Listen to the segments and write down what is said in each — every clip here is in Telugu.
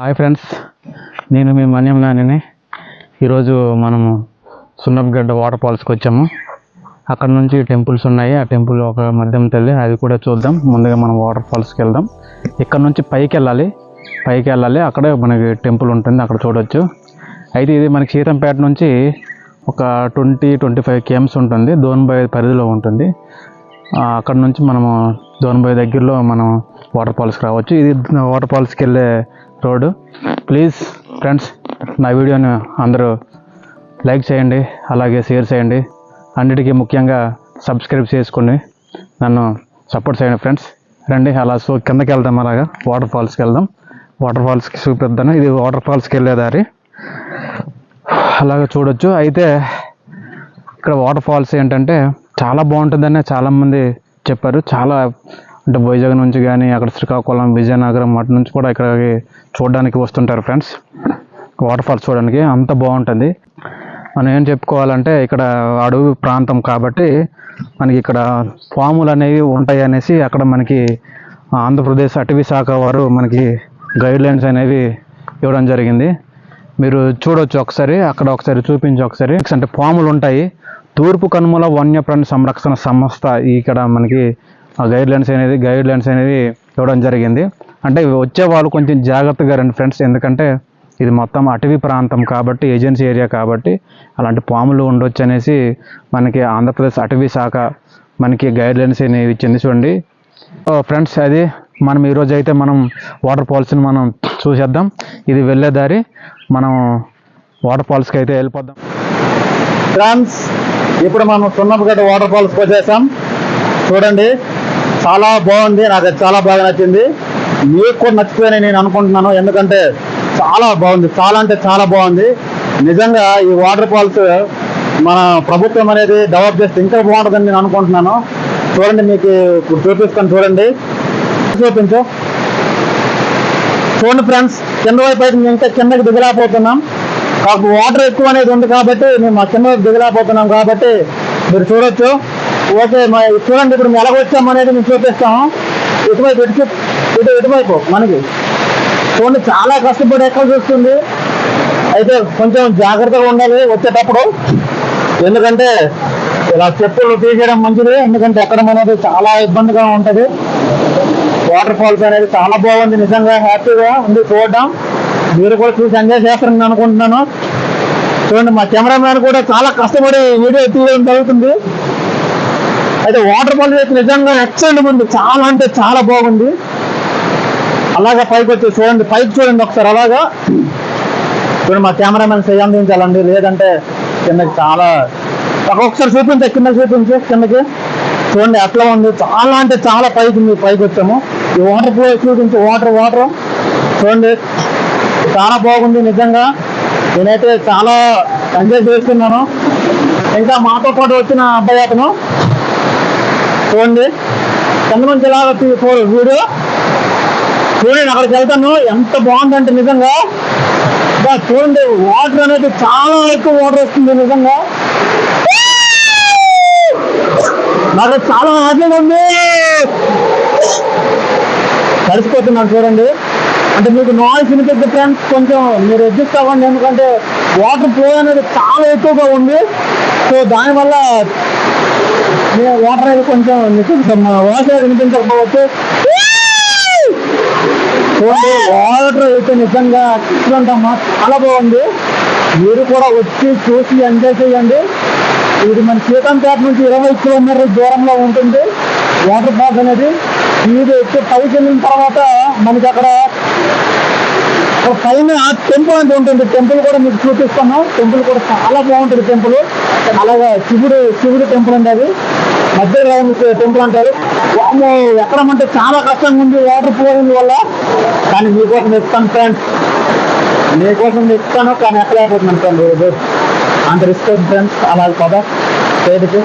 హాయ్ ఫ్రెండ్స్ నేను మీ మన్యం నానిని ఈరోజు మనము సున్నపగడ్డ వాటర్ ఫాల్స్కి వచ్చాము. అక్కడ నుంచి టెంపుల్స్ ఉన్నాయి. ఆ టెంపుల్ ఒక మధ్యం తల్లి అది కూడా చూద్దాం. ముందుగా మనం వాటర్ ఫాల్స్కి వెళ్దాం. ఇక్కడ నుంచి పైకి వెళ్ళాలి. పైకి వెళ్ళాలి. అక్కడే మనకి టెంపుల్ ఉంటుంది. అక్కడ చూడొచ్చు. అయితే ఇది మనకి సీతంపేట నుంచి ఒక ట్వంటీ ట్వంటీ ఫైవ్ కేఎమ్స్ ఉంటుంది. దోన్బాయ్ పరిధిలో ఉంటుంది. అక్కడ నుంచి మనము దోన్బాయ్ దగ్గరలో మనం వాటర్ ఫాల్స్కి రావచ్చు. ఇది వాటర్ ఫాల్స్కి వెళ్ళే రోడ్డు. ప్లీజ్ ఫ్రెండ్స్ నా వీడియోని అందరూ లైక్ చేయండి అలాగే షేర్ చేయండి. అన్నిటికీ ముఖ్యంగా సబ్స్క్రైబ్ చేసుకోండి. నన్ను సపోర్ట్ చేయండి ఫ్రెండ్స్ రండి అలా సో కిందకి వెళ్దాం అలాగా. వాటర్ ఫాల్స్కి వెళ్దాం. వాటర్ ఫాల్స్కి చూపిద్దాను ఇది వాటర్ ఫాల్స్కి వెళ్ళే దారి. అలాగే చూడొచ్చు. అయితే ఇక్కడ వాటర్ ఫాల్స్ ఏంటంటే చాలా బాగుంటుందని చాలామంది చెప్పారు. చాలా అంటే వైజాగ్ నుంచి కానీ అక్కడ శ్రీకాకుళం విజయనగరం అటు నుంచి కూడా ఇక్కడికి చూడడానికి వస్తుంటారు ఫ్రెండ్స్. వాటర్ ఫాల్స్ చూడడానికి అంత బాగుంటుంది. మనం ఏం చెప్పుకోవాలంటే ఇక్కడ అడవి ప్రాంతం కాబట్టి మనకి ఇక్కడ పాములు అనేవి ఉంటాయి అనేసి అక్కడ మనకి ఆంధ్రప్రదేశ్ అటవీ శాఖ వారు మనకి గైడ్లైన్స్ అనేవి ఇవ్వడం జరిగింది. మీరు చూడొచ్చు ఒకసారి అక్కడ ఒకసారి చూపించి ఒకసారి. అంటే పాములు ఉంటాయి. తూర్పు కనుమల వన్యప్రాణి సంరక్షణ సంస్థ ఇక్కడ మనకి గైడ్ లైన్స్ అనేది గైడ్ లైన్స్ అనేది ఇవ్వడం జరిగింది. అంటే వచ్చే వాళ్ళు కొంచెం జాగ్రత్తగా రండి ఫ్రెండ్స్ ఎందుకంటే ఇది మొత్తం అటవీ ప్రాంతం కాబట్టి ఏజెన్సీ ఏరియా కాబట్టి అలాంటి పాములు ఉండొచ్చు అనేసి మనకి ఆంధ్రప్రదేశ్ అటవీ శాఖ మనకి గైడ్ లైన్స్ అనేవి ఇచ్చింది చూడండి. ఫ్రెండ్స్ అది మనం ఈరోజు అయితే మనం వాటర్ ఫాల్స్ని మనం చూసేద్దాం. ఇది వెళ్ళే దారి మనం వాటర్ ఫాల్స్కి అయితే వెళ్ళిపోదాం. ఫ్రెండ్స్ ఇప్పుడు మనం సున్నపగడ్డ వాటర్ ఫాల్స్ వచ్చేసాం చూడండి చాలా బాగుంది. నాకు అది చాలా బాగా నచ్చింది. మీకు కూడా నచ్చిపోయినాయి నేను అనుకుంటున్నాను. ఎందుకంటే చాలా బాగుంది. చాలా అంటే చాలా బాగుంది. నిజంగా ఈ వాటర్ ఫాల్స్ మన ప్రభుత్వం అనేది డెవలప్ చేస్తే ఇంకా బాగుంటుందని నేను అనుకుంటున్నాను. చూడండి మీకు ఇప్పుడు చూపిస్తాను చూడండి. చూపించు. చూడండి ఫ్రెండ్స్ కింద వైపు అయితే మేము ఇంకా కిందకి దిగలేకపోతున్నాం. మాకు వాటర్ ఎక్కువ అనేది ఉంది కాబట్టి మేము మా కింద దిగలేకపోతున్నాం కాబట్టి మీరు చూడొచ్చు. ఓకే మా- చూడండి ఇప్పుడు మేము ఎలాగ అనేది మేము చూపిస్తాము ఇటువైపు ఇటు ఇటు ఇటువైపు మనకి. చూడండి చాలా కష్టపడి ఎక్కడ చూస్తుంది? అయితే కొంచెం జాగ్రత్తగా ఉండాలి వచ్చేటప్పుడు. ఎందుకంటే ఇలా చెప్పులు తీసేయడం మంచిది ఎందుకంటే ఎక్కడం అనేది చాలా ఇబ్బందిగా ఉంటుంది. వాటర్ ఫాల్స్ అనేది చాలా బాగుంది నిజంగా హ్యాపీగా ఉంది చూడడం. మీరు కూడా చూసి ఎంజాయ్ చేస్తారని అనుకుంటున్నాను. చూడండి మా కెమెరామ్యాన్ కూడా చాలా కష్టపడి వీడియో తీయడం జరుగుతుంది. అయితే వాటర్ ఫాల్స్ అయితే నిజంగా ఎక్సలెంట్ ఉంది. చాలా అంటే చాలా బాగుంది. అలాగా పైకి వచ్చి చూడండి పైకి చూడండి ఒకసారి అలాగా. చూడండి మా కెమెరామెన్ చేయి అందించాలండి లేదంటే కిందకి చాలా ఒకసారి చూపించే కింద చూపించే కిందకి. చూడండి అట్లా ఉంది? చాలా అంటే చాలా పైకి ఉంది. పైకి వచ్చాము. ఈ వాటర్ ఫ్లో చూపించే వాటర్ వాటర్ చూడండి. చాలా బాగుంది నిజంగా. నేనైతే చాలా ఎంజాయ్ చేస్తున్నాను. ఇంకా మాతో పాటు వచ్చిన అబ్బాయి అతను. చూడండి. కింద నుంచి వీడియో చూడండి అక్కడికి వెళ్తాను. ఎంత బాగుందంటే నిజంగా. ఇంకా చూడండి వాటర్ అనేది చాలా ఎక్కువ వాటర్ వస్తుంది నిజంగా. నాకు చాలా హ్యాపీగా ఉంది. తడిసిపోతున్నాను చూడండి. అంటే మీకు నాయిస్ వినిపిస్తే ఫ్రెండ్స్ కొంచెం మీరు అడ్జస్ట్ అవ్వండి. ఎందుకంటే వాటర్ ఫ్లో అనేది చాలా ఎక్కువగా ఉంది. సో దానివల్ల వాటర్ అనేది కొంచెం వాయిస్ వినిపించకపోవచ్చు. చూడండి వాటర్ అయితే నిజంగా ఎక్సలెంట్ అమ్మా. చాలా బాగుంది. మీరు కూడా వచ్చి చూసి ఎంజాయ్ చేయండి ఇది మన సీతంపేట నుంచి ఇరవై కిలోమీటర్ల దూరంలో ఉంటుంది. వాటర్ ఫాల్స్ అనేది. ఇది ఎక్కువ పైకి వెళ్ళిన తర్వాత మనకి అక్కడ పైన టెంపుల్ అనేది ఉంటుంది. టెంపుల్ కూడా మీకు చూపిస్తాను. టెంపుల్ కూడా చాలా బాగుంటుంది టెంపుల్. అలాగా శివుడు శివుడు టెంపుల్ అండి అది. మధ్య టెంపుల్ అంటారు. వామ్మో, ఎక్కడమంటే చాలా కష్టంగా ఉంది. వాటర్ ఫ్లోయింగ్ వల్ల. కానీ మీకోసం ఇస్తాను ఫ్రెండ్స్ మీకోసం ఇస్తాను కానీ ఎక్కలేకపోతున్నాను ఫ్రెండ్ రోజు అంత రిస్క్ ఫ్రెండ్స్ అలాగే కదా. చేతికి.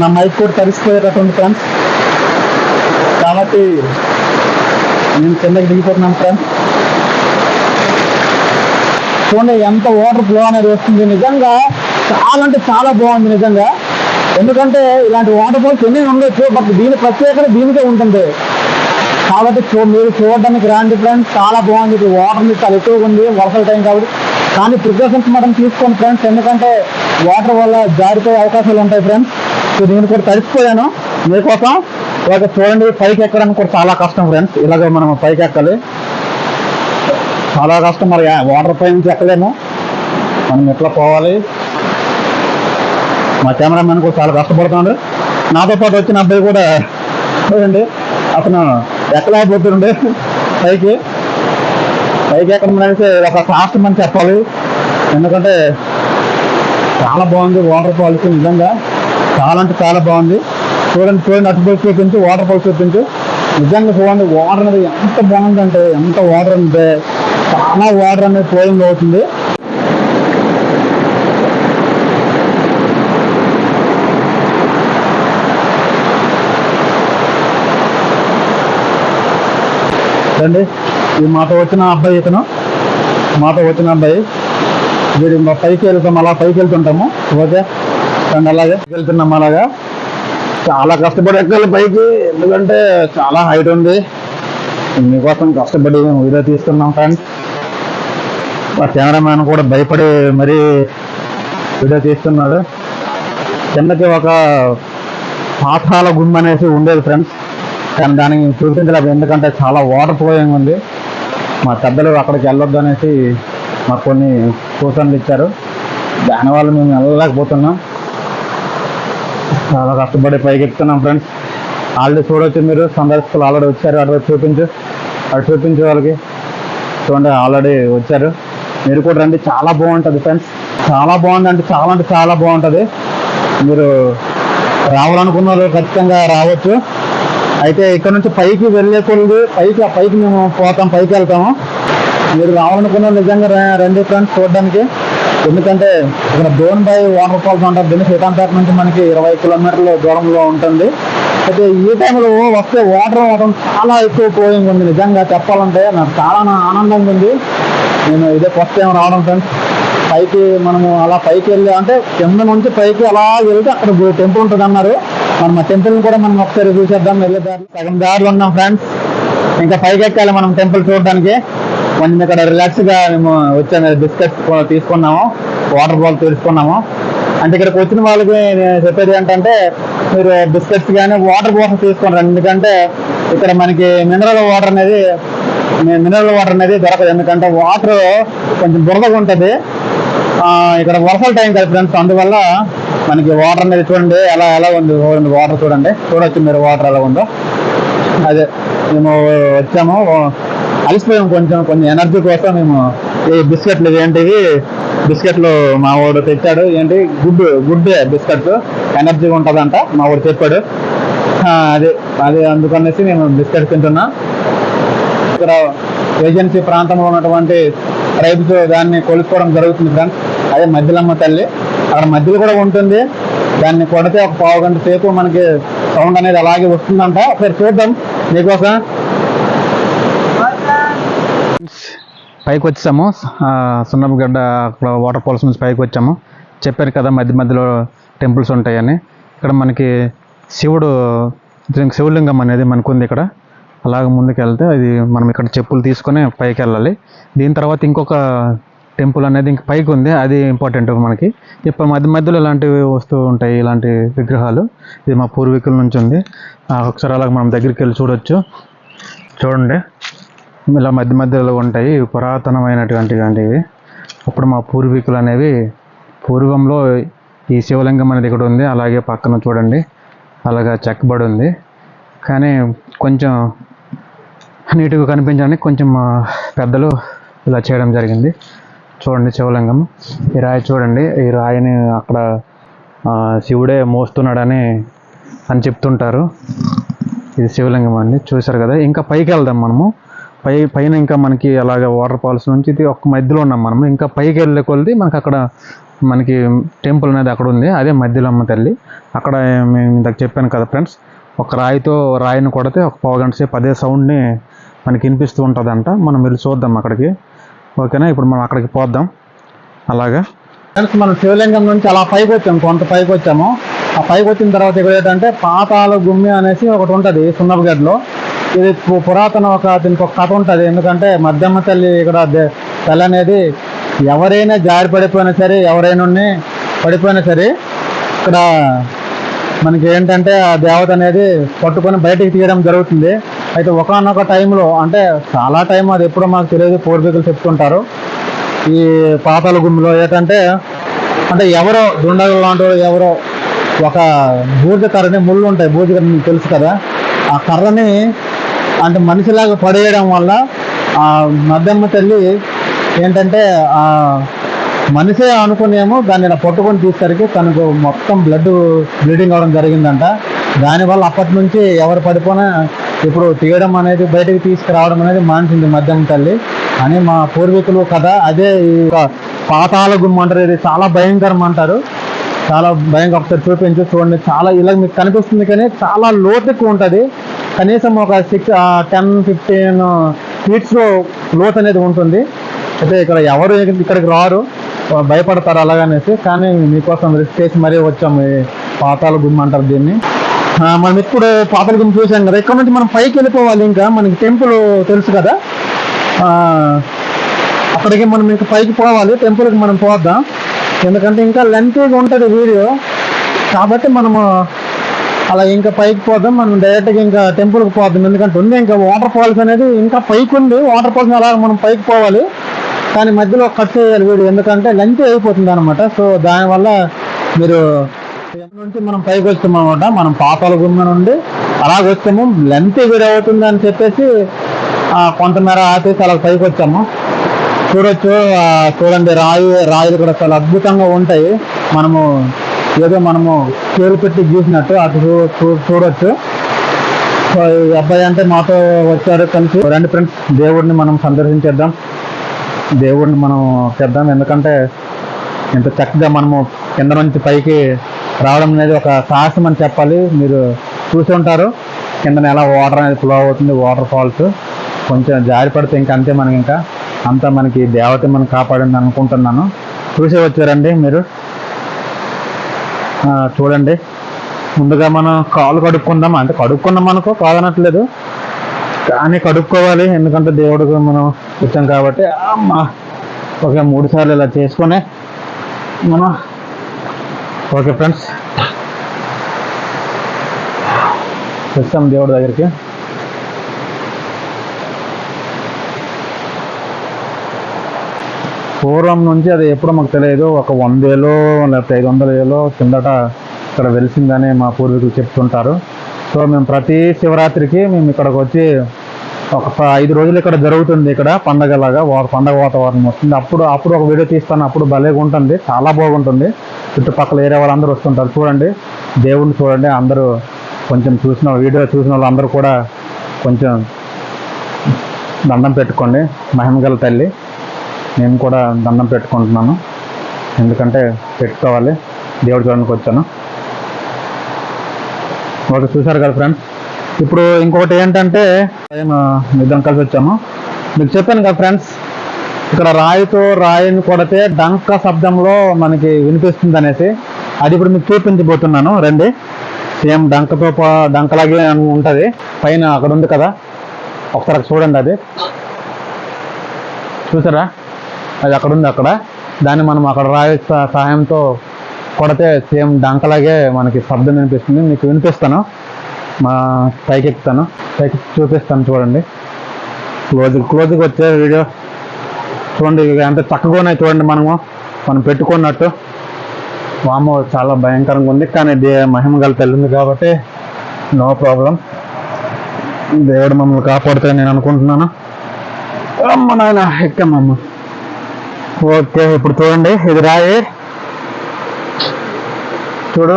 నా మైక్ కూడా తరిసిపోయేటట్టు ఉంది ఫ్రెండ్స్ కాబట్టి నేను కిందకి దిగిపోతున్నాం ఫ్రెండ్స్ చూడండి ఎంత వాటర్ ఫ్లో అనేది వస్తుంది. నిజంగా చాలా అంటే చాలా బాగుంది నిజంగా. ఎందుకంటే ఇలాంటి వాటర్ ఫాల్స్ ఎన్ని ఉండొచ్చు బట్ దీని ప్రత్యేకత దీనికే ఉంటుంది. కాబట్టి చూ మీరు చూడడానికి రాండి ఫ్రెండ్స్ చాలా బాగుంది. ఇది వాటర్ మీకు చాలా ఎక్కువగా ఉంది వర్షాల టైం కాబట్టి. కానీ ప్రికాషన్స్ మాత్రం తీసుకోండి ఫ్రెండ్స్ ఎందుకంటే వాటర్ వల్ల జారిపోయే అవకాశాలు ఉంటాయి ఫ్రెండ్స్ సో నేను కూడా తడిసిపోయాను. మీకోసం ఇలాగ చూడండి పైకి ఎక్కడానికి కూడా చాలా కష్టం ఫ్రెండ్స్ ఇలాగ మనం పైకి ఎక్కాలి. చాలా కష్టం మరి వాటర్ పై నుంచి ఎక్కలేము. మనం ఎట్లా పోవాలి? మా కెమెరామెన్ కూడా చాలా కష్టపడుతున్నాడు. నాతో పాటు వచ్చిన అబ్బాయి కూడా చూడండి అతను ఎక్కలేకపోతుండే పైకి. పైకి ఎక్కడం అయితే ఒక సాహసం అని చెప్పాలి. ఎందుకంటే చాలా బాగుంది వాటర్ ఫాల్స్ నిజంగా. చాలా అంటే చాలా బాగుంది. చూడండి చూడండి అటు పోయి చూపించు వాటర్ ఫాల్స్ చూపించు నిజంగా చూడండి వాటర్ అనేది ఎంత బాగుందంటే ఎంత వాటర్ అంటే చాలా వాటర్ అనేది ఫ్లోయింగ్ అవుతుంది. అండి ఈ మాతో వచ్చిన అబ్బాయి ఇతను. మాతో వచ్చిన అబ్బాయి. వీడు పైకి వెళ్తాం అలా పైకి వెళ్తుంటాము. ఓకే? అండ్ అలాగే వెళ్తున్నాం అలాగా. చాలా కష్టపడి ఎక్కాలి పైకి. ఎందుకంటే చాలా హైట్ ఉంది. మీకోసం కష్టపడి మేము వీడియో తీస్తున్నాం ఫ్రెండ్స్. మా కెమెరామ్యాన్ కూడా భయపడి మరీ వీడియో తీస్తున్నాడు. కిందకి ఒక పాతాల గుమ్మ అనేసి ఉండేది ఫ్రెండ్స్. కానీ దానికి చూపించలేదు ఎందుకంటే చాలా వాటర్ ఫ్లోయింగ్ ఉంది. మా పెద్దలు అక్కడికి వెళ్ళొద్దు అనేసి మాకు కొన్ని సూచనలు ఇచ్చారు. దానివల్ల మేము వెళ్ళలేకపోతున్నాం. చాలా కష్టపడి పైకి ఎక్కుతున్నాం ఫ్రెండ్స్ ఆల్రెడీ చూడవచ్చు మీరు సందర్శకులు ఆల్రెడీ వచ్చారు అటు చూపించు. అటు చూపించు వాళ్ళకి. చూడండి ఆల్రెడీ వచ్చారు. మీరు కూడా రండి చాలా బాగుంటుంది ఫ్రెండ్స్ చాలా బాగుంది అంటే చాలా అంటే చాలా బాగుంటుంది. మీరు రావాలనుకున్న వాళ్ళు ఖచ్చితంగా రావచ్చు. అయితే ఇక్కడ నుంచి పైకి వెళ్ళే కొలుది పైకి ఆ పైకి మేము పోతాం పైకి వెళ్తాము. మీరు రావాలనుకున్న వాళ్ళు నిజంగా రండి ఫ్రెండ్స్ చూడడానికి. ఎందుకంటే ఇక్కడ బై వాటర్ ఫాల్స్ అంటారు దీన్ని. సీతాంపేట నుంచి మనకి ఇరవై కిలోమీటర్ల దూరంలో ఉంటుంది. అయితే ఈ టైంలో వస్తే వాటర్ మాత్రం చాలా ఎక్కువ ఫ్లోయింగ్ ఉంది. నిజంగా చెప్పాలంటే నాకు చాలా ఆనందంగా ఉంది. నేను ఇదే ఫస్ట్ టైం రావడం ఫ్రెండ్స్ పైకి మనము అలా పైకి వెళ్ళి అంటే కింద నుంచి పైకి అలా వెళ్తే అక్కడ టెంపుల్ ఉంటుంది అన్నారు. మనం ఆ టెంపుల్ కూడా మనం ఒకసారి చూసేద్దాం వెళ్ళే దారి సగం దారిలో ఉన్నాం ఫ్రెండ్స్ ఇంకా పైకి ఎక్కాలి మనం టెంపుల్ చూడడానికి. కొంచెం ఇక్కడ రిలాక్స్గా మేము వచ్చాము బిస్కెట్స్ తీసుకున్నాము. వాటర్ బాల్ తీసుకున్నాము అంటే ఇక్కడికి వచ్చిన వాళ్ళకి నేను చెప్పేది ఏంటంటే మీరు బిస్కెట్స్ కానీ వాటర్ బాటిల్ తీసుకుని రండి. ఎందుకంటే ఇక్కడ మనకి మినరల్ వాటర్ అనేది మినరల్ వాటర్ అనేది దొరకదు. ఎందుకంటే వాటర్ కొంచెం బురదగా ఉంటుంది. ఇక్కడ వర్షాల టైం కదా ఫ్రెండ్స్ అందువల్ల మనకి వాటర్ అనేది చూడండి ఎలా ఎలా ఉంది? చూడండి వాటర్ చూడండి. చూడొచ్చు మీరు వాటర్ ఎలా ఉందో. అదే మేము వచ్చాము. అలసిపోయాము కొంచెం. కొంచెం ఎనర్జీ కోసం మేము ఈ బిస్కెట్లు ఏంటివి బిస్కెట్లు మా వాడు తెచ్చాడు. ఏంటి? Good good biscuits. ఎనర్జీ ఉంటుందంట మా వాడు చెప్పాడు. అదే అదే అందుకనేసి నేను బిస్కెట్ తింటున్నా. ఇక్కడ ఏజెన్సీ ప్రాంతంలో ఉన్నటువంటి ట్రైబ్స్ దాన్ని కొలుసుకోవడం జరుగుతుంది ఫ్రెండ్స్ అదే మధ్యలమ్మ తల్లి. అక్కడ మధ్యలో కూడా ఉంటుంది. దాన్ని కొడితే ఒక పావు గంట సేపు మనకి సౌండ్ అనేది అలాగే వస్తుందంట. ఒకసారి చూద్దాం. మీకోసం పైకి వచ్చాము సున్నపగడ్డ అక్కడ వాటర్ ఫాల్స్ నుంచి పైకి వచ్చాము చెప్పారు కదా మధ్య మధ్యలో టెంపుల్స్ ఉంటాయని. ఇక్కడ మనకి శివుడు శివలింగం అనేది మనకు ఉంది ఇక్కడ. అలాగ ముందుకు వెళ్తే అది మనం ఇక్కడ చెప్పులు తీసుకొని పైకి వెళ్ళాలి దీని తర్వాత ఇంకొక టెంపుల్ అనేది ఇంక పైకి ఉంది అది ఇంపార్టెంట్ మనకి. ఇప్పుడు మధ్య మధ్యలో ఇలాంటివి వస్తూ ఉంటాయి ఇలాంటి విగ్రహాలు. ఇది మా పూర్వీకుల నుంచి ఉంది. ఒకసారి అలాగ మనం దగ్గరికి వెళ్ళి చూడొచ్చు. చూడండి. ఇలా మధ్య మధ్యలో ఉంటాయి. ఇవి పురాతనమైనటువంటివి అప్పుడు మా పూర్వీకులు అనేవి పూర్వంలో ఈ శివలింగం అనేది ఇక్కడ ఉంది. అలాగే పక్కన చూడండి. అలాగా చెక్కబడి ఉంది. కానీ కొంచెం నీటుగా కనిపించడానికి కొంచెం మా పెద్దలు ఇలా చేయడం జరిగింది. చూడండి శివలింగం. ఈ రాయి చూడండి. ఈ రాయిని అక్కడ శివుడే మోస్తున్నాడని అని చెప్తుంటారు. ఇది శివలింగం అండి. చూశారు కదా. ఇంకా పైకి వెళ్దాం మనము. పై పైన ఇంకా మనకి అలాగ వాటర్ ఫాల్స్ నుంచి ఇది ఒక మధ్యలో ఉన్నాం మనం. ఇంకా పైకి వెళ్ళే కొలిది మనకి అక్కడ మనకి టెంపుల్ అనేది అక్కడ ఉంది. అదే మధ్యలో అమ్మ తల్లి. అక్కడ మేము ఇందాక చెప్పాను కదా ఫ్రెండ్స్ ఒక రాయితో రాయిని కొడితే ఒక పావు గంట సేపు అదే సౌండ్ని మనకి వినిపిస్తూ ఉంటుందంట. మనం వెళ్ళి చూద్దాం అక్కడికి. ఓకేనా ఇప్పుడు మనం అక్కడికి పోద్దాం. అలాగా. ఫ్రెండ్స్ మనం శివలింగం నుంచి అలా పైకి వచ్చాము కొంత పైకి వచ్చాము. ఆ పైకి వచ్చిన తర్వాత ఇక్కడ ఏంటంటే పాతాల గుమ్మి అనేసి ఒకటి ఉంటుంది సున్నపగడ్డలో ఇది పురాతన ఒక దీనికి ఒక కథ ఉంటుంది. ఎందుకంటే మధ్యమ్మ తల్లి ఇక్కడ తల్లి అనేది ఎవరైనా జారి పడిపోయినా సరే ఎవరైనా పడిపోయినా సరే ఇక్కడ మనకి ఏంటంటే ఆ దేవత అనేది పట్టుకొని బయటికి తీయడం జరుగుతుంది. అయితే ఒకనొక టైంలో అంటే చాలా టైం అది ఎప్పుడో మాకు తెలియదు పూర్వీకులు చెప్తుంటారు. ఈ పాతాల గుమ్మిలో ఏంటంటే అంటే ఎవరో దుండగులు లాంటి ఎవరో ఒక బూజ కర్రని ముళ్ళు ఉంటాయి. బూజ కర్ర తెలుసు కదా. ఆ కర్రని అంటే మనిషిలాగా పడేయడం వల్ల ఆ మద్దమ్మ తల్లి ఏంటంటే ఆ మనిషే అనుకునేమో దాన్ని ఇలా పట్టుకొని తీసేసరికి తనకు మొత్తం బ్లడ్ బ్లీడింగ్ అవడం జరిగిందంట. దానివల్ల అప్పటి నుంచి ఎవరు పడిపోయినా ఇప్పుడు తీయడం అనేది బయటకు తీసుకురావడం అనేది మానించింది మద్యం తల్లి. అని మా పూర్వీకులు కథ అదే ఈ పాతాల గుమ్మ అంటారు ఇది చాలా భయంకరం అంటారు. చాలా భయంకరం ఒకసారి చూపించు చూడండి చాలా ఇలా మీకు కనిపిస్తుంది కానీ చాలా లోతుకు ఉంటుంది. కనీసం ఒక సిక్స్ టెన్ ఫిఫ్టీన్ ఫీట్స్లో లోత్ అనేది ఉంటుంది. అయితే ఇక్కడ ఎవరు ఇక్కడికి రారు భయపడతారు అలాగనేసి కానీ మీకోసం రిస్క్ చేసి మరీ వచ్చాము పాతాల గుమ్మ అంటారు దీన్ని. మనం ఇప్పుడు పాతాల గుమ్మ చూసాం కదా. ఇక్కడ నుంచి మనం పైకి వెళ్ళిపోవాలి ఇంకా. మనకి టెంపుల్ తెలుసు కదా. అక్కడికి మనం ఇంకా పైకి పోవాలి. టెంపుల్కి మనం పోద్దాం. ఎందుకంటే ఇంకా లెంతీగా ఉంటుంది వీడియో. కాబట్టి మనము అలా ఇంకా పైకి పోదాం మనం డైరెక్ట్గా ఇంకా టెంపుల్కి పోదాం. ఎందుకంటే ఉంది ఇంకా వాటర్ ఫాల్స్ అనేది ఇంకా పైకి ఉంది. వాటర్ ఫాల్స్ అలా మనం పైకి పోవాలి. కానీ మధ్యలో కట్ చేయాలి వీడు ఎందుకంటే లెంత్ అయిపోతుంది అనమాట సో దానివల్ల మీరు నుంచి మనం పైకి వచ్చాం అనమాట మనం పాతాల గుమ్మ నుండి అలాగ వచ్చాము లెంత్ వీడు అవుతుంది అని చెప్పేసి కొంతమేర ఆపేసి అలా పైకి వచ్చాము. చూడొచ్చు చూడండి రాయి రాయిలు కూడా చాలా అద్భుతంగా ఉంటాయి. మనము ఏదో మనము పేరు పెట్టి గీసినట్టు అటు చూ- చూ- చూడొచ్చు. సో ఈ అబ్బాయి అంటే మాతో వచ్చారు కలిసి. రండి ఫ్రెండ్స్ దేవుడిని మనం సందర్శించేద్దాం. దేవుడిని మనం చేద్దాం. ఎందుకంటే ఎంత చక్కగా మనము కింద నుంచి పైకి రావడం అనేది ఒక సాహసం అని చెప్పాలి. మీరు చూసి ఉంటారు. కింద ఎలా వాటర్ అనేది ఫ్లో అవుతుంది వాటర్ ఫాల్స్. కొంచెం జారి పడితే ఇంకా అంతే మనకి ఇంకా. అంతా మనకి దేవత మనం కాపాడింది అనుకుంటున్నాను. చూసే వచ్చారండి మీరు. చూడండి. ముందుగా మనం కాలు కడుక్కుందాం అంటే కడుక్కున్నాం అనుకో కాదనట్లేదు. కానీ కడుక్కోవాలి ఎందుకంటే దేవుడికి మనం వచ్చాం కాబట్టి. అమ్మ ఒక మూడు సార్లు ఇలా చేసుకొని మనం. Okay friends. వచ్చాం దేవుడి దగ్గరికి. పూర్వం నుంచి అది ఎప్పుడో మాకు తెలియదు. ఒక వందేలో లేకపోతే ఐదు వందల ఏలో కిందట ఇక్కడ వెలిసిందని మా పూర్వీకులు చెప్తుంటారు. సో మేము ప్రతి శివరాత్రికి మేము ఇక్కడికి వచ్చి ఒక ఐదు రోజులు ఇక్కడ జరుగుతుంది ఇక్కడ పండగలాగా వా- పండగ వాతావరణం వస్తుంది. అప్పుడు అప్పుడు ఒక వీడియో తీస్తాను. అప్పుడు భలేగా ఉంటుంది. చాలా బాగుంటుంది. చుట్టుపక్కల ఏరియా వాళ్ళందరూ వస్తుంటారు. చూడండి. దేవుడిని చూడండి. అందరూ కొంచెం చూసిన వీడియో చూసిన వాళ్ళందరూ కూడా కొంచెం దండం పెట్టుకోండి. మహిమగల తల్లి. నేను కూడా దండం పెట్టుకుంటున్నాను. ఎందుకంటే పెట్టుకోవాలి. దేవుడి చూడడానికి వచ్చాను. ఒకటి చూసారు కదా ఫ్రెండ్స్ ఇప్పుడు ఇంకొకటి ఏంటంటే మేము ఇద్దరం కలిసి వచ్చాము. మీకు చెప్పాను కదా ఫ్రెండ్స్ ఇక్కడ రాయితో రాయిని కొడితే డంక శబ్దంలో మనకి వినిపిస్తుంది అనేసి. అది ఇప్పుడు మీకు చూపించబోతున్నాను. రండి. సేమ్ డంకతో డంకలాగే ఉంటుంది. పైన అక్కడ ఉంది కదా. ఒకసారి చూడండి అది. చూసారా? అది అక్కడ ఉంది అక్కడ. దాన్ని మనం అక్కడ రాయి సహాయంతో కొడితే సేమ్ డంకలాగే మనకి శబ్దం వినిపిస్తుంది. మీకు వినిపిస్తాను. మా పైకి ఎక్కుతాను పైకి చూపిస్తాను చూడండి. క్లోజ్ క్లోజ్కి వచ్చే వీడియో చూడండి. ఎంత చక్కగా ఉన్నాయి చూడండి మనము. మనం పెట్టుకున్నట్టు. వామో చాలా భయంకరంగా ఉంది. కానీ దే మహిమ గల తల్లి కాబట్టి నో ప్రాబ్లం. దేవుడు మమ్మల్ని కాపాడుతాయని నేను అనుకుంటున్నాను. అమ్మ నాయన ఎక్కమ్మమ్మ. ఓకే ఇప్పుడు చూడండి. ఇది రాయి. చూడు.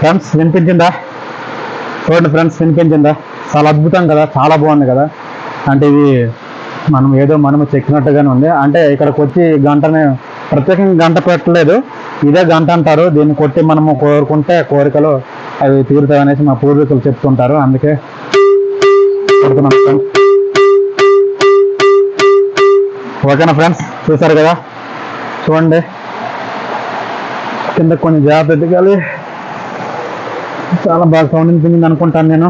ఫ్రెండ్స్ వినిపించిందా? చూడండి ఫ్రెండ్స్ వినిపించిందా? చాలా అద్భుతం కదా చాలా బాగుంది కదా. అంటే ఇది మనం ఏదో మనము చెక్కినట్టుగానే ఉంది. అంటే ఇక్కడికి వచ్చి గంటనే ప్రత్యేకంగా గంట పెట్టలేదు. ఇదే గంట అంటారు. దీన్ని కొట్టి మనము కోరుకుంటే కోరికలు అవి తీరుతాయి అనేసి మా పూర్వీకులు చెప్తుంటారు. అందుకే కొడుతున్నాం ఫ్రెండ్స్. ఓకేనా ఫ్రెండ్స్? చూసారు కదా? చూడండి. కింద కొన్ని జాగ్రత్త దిగాలి చాలా బాగా సౌండ్ వినిపించింది అనుకుంటాను నేను.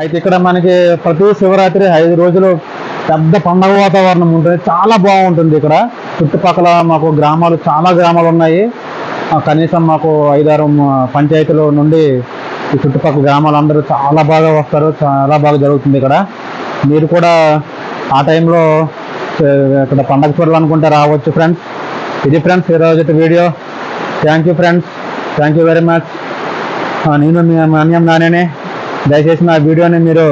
అయితే ఇక్కడ మనకి ప్రతి శివరాత్రి ఐదు రోజులు పెద్ద పండగ వాతావరణం ఉంటుంది. చాలా బాగుంటుంది ఇక్కడ. చుట్టుపక్కల మాకు గ్రామాలు చాలా గ్రామాలు ఉన్నాయి కనీసం మాకు ఐదారు పంచాయతీల నుండి ఈ చుట్టుపక్కల గ్రామాలందరూ చాలా బాగా వస్తారు చాలా బాగా జరుగుతుంది ఇక్కడ. మీరు కూడా ఆ టైంలో ఇక్కడ పండగ చూడాలనుకుంటే రావచ్చు ఫ్రెండ్స్. ఇది ఫ్రెండ్స్ ఈరోజు video. Thank you friends thank you very much నేను మీ అన్యం నానేనే. దయచేసి నా వీడియోని మీరు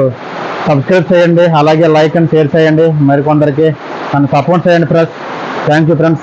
సబ్స్క్రైబ్ చేయండి అలాగే లైక్ అండ్ షేర్ చేయండి. మరికొందరికి నన్ను సపోర్ట్ చేయండి ఫ్రెండ్స్. Thank you friends